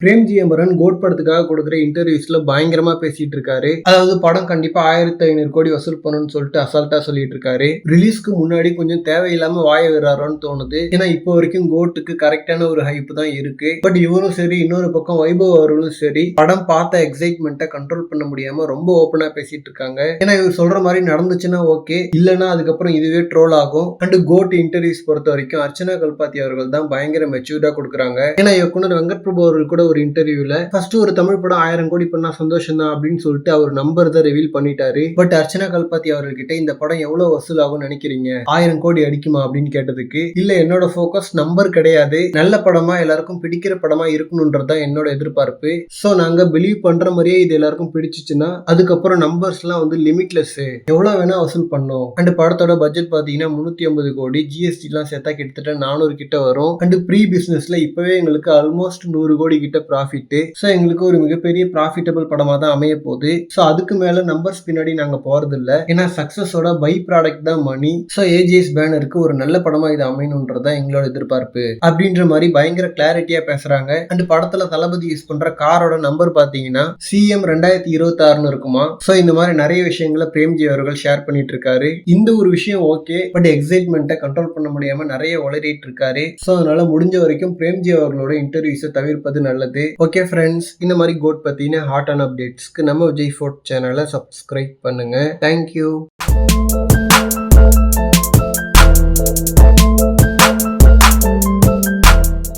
Premji Amaran code படத்துக்காக கொடுக்குற இன்டர்வியூஸ்ல பயங்கரமா பேசிட்டு இருக்காரு அதாவது படம் கண்டிப்பா ஆயிரத்தி ஐநூறு கோடி வசூல் பண்ணணும்னு சொல்லிட்டு அசால்ட்டா சொல்லிட்டு இருக்காரு ரிலீஸ்க்கு முன்னாடி கொஞ்சம் தேவையில்லாம வாய விடுறாரோன்னு தோணுது. ஏன்னா இப்போ வரைக்கும் கோட்டுக்கு கரெக்டான ஒரு ஹைப் தான் இருக்கு. பட் இவரும் சரி இன்னொரு பக்கம் வைபவ் அவர்களும் சரி படம் பார்த்த எக்ஸைட்மெண்ட்டை கண்ட்ரோல் பண்ண முடியாம ரொம்ப ஓப்பனா பேசிட்டு இருக்காங்க ஏன்னா இவர் சொல்ற மாதிரி நடந்துச்சுன்னா ஓகே இல்லைன்னா அதுக்கப்புறம் இதுவே ட்ரோல் ஆகும். அண்ட் கோட் இன்டர்வியூஸ் பொறுத்த வரைக்கும் அர்ச்சனா கல்பாத்தி அவர்கள் தான் பயங்கர மெச்சூர்டா கொடுக்குறாங்க. ஏன்னா இயக்குனர் வெங்கட் பிரபு அவர்கள் கூட ஒரு இன்டர்வியூல ஃபர்ஸ்ட் ஒரு தமிழ் படம் ஆயிரம் கோடி பண்ணா சந்தோஷம் தான் அப்படின்னு சொல்லிட்டு அவர் நம்பர் தான் ரிவீல் பண்ணிட்டாரு. பட் அர்ச்சனா கல்பாத்தி அவர்கிட்ட இந்த படம் எவ்வளவு வசூல் ஆகும் நினைக்கிறீங்க? ஆயிரம் கோடி அடிக்குமா? அப்படின்னு கேட்டதுக்கு இல்ல என்னோட போக்கஸ் நம்பர் கிடையாது. நல்ல படமா எல்லாருக்கும் பிடிக்கிற படமா இருக்கணும்ன்றது தான் என்னோட எதிர்பார்ப்பு. சோ நாங்க பிலீவ் பண்ற மாதிரியே இது எல்லாருக்கும் பிடிச்சிச்சுன்னா அதுக்கப்புறம் நம்பர்ஸ் எல்லாம் வந்து லிமிட்லெஸ் எவ்வளவு வேணா வசூல் பண்ணோம். அண்ட் படத்தோட பட்ஜெட் பாத்தீங்கன்னா முன்னூத்தி ஐம்பது கோடி. ஜிஎஸ்டி எல்லாம் சேர்த்தா கிட்டத்தட்ட நானூறு கிட்ட வரும். அண்ட் ப்ரீ பிசினஸ்ல இப்பவே எங்களுக்கு ஆல்மோஸ்ட் நூறு கோடி கிட்ட ப்ராஃபிட் ஸோ எங்களுக்கு ஒரு மிகப்பெரிய ப்ராஃபிட்டபிள் படமாக தான் அமைய போகுது ஸோ அதுக்கு மேல நம்பர்ஸ் பின்னாடி நாங்க போகிறது இல்லை ஏன்னா சக்சஸோட பை ப்ராடக்ட் தான் மணி ஸோ ஏஜிஎஸ் பேனருக்கு ஒரு நல்ல படமா இது அமையணுன்றது தான் எங்களோட எதிர்பார்ப்பு. அப்படின்ற மாதிரி பயங்கர கிளாரிட்டியா பேசுறாங்க. அண்ட் படத்துல தளபதி யூஸ் பண்ற காரோட நம்பர் பாத்தீங்கன்னா சிஎம் ரெண்டாயிரத்தி இருபத்தி இருக்குமா? ஸோ இந்த மாதிரி நிறைய விஷயங்களை பிரேம்ஜி அவர்கள் ஷேர் பண்ணிட்டு இருக்காரு இந்த ஒரு விஷயம் ஓகே பட் எக்ஸைட்மெண்ட்டை கண்ட்ரோல் பண்ண முடியாம நிறைய உளறிட்டு இருக்காரு ஸோ அதனால முடிஞ்ச வரைக்கும் பிரேம்ஜி அவர்களோட இன்டர்வியூஸை தவிர்ப்பது நல்லது. ஓகே ஃப்ரெண்ட்ஸ் இந்த மாதிரி கோட் பத்தின ஹாட் அண்ட் அப்டேட்ஸ்க்கு நம்ம விஜய் ஃபோர்ட் சேனலை சப்ஸ்கிரைப் பண்ணுங்க. Thank you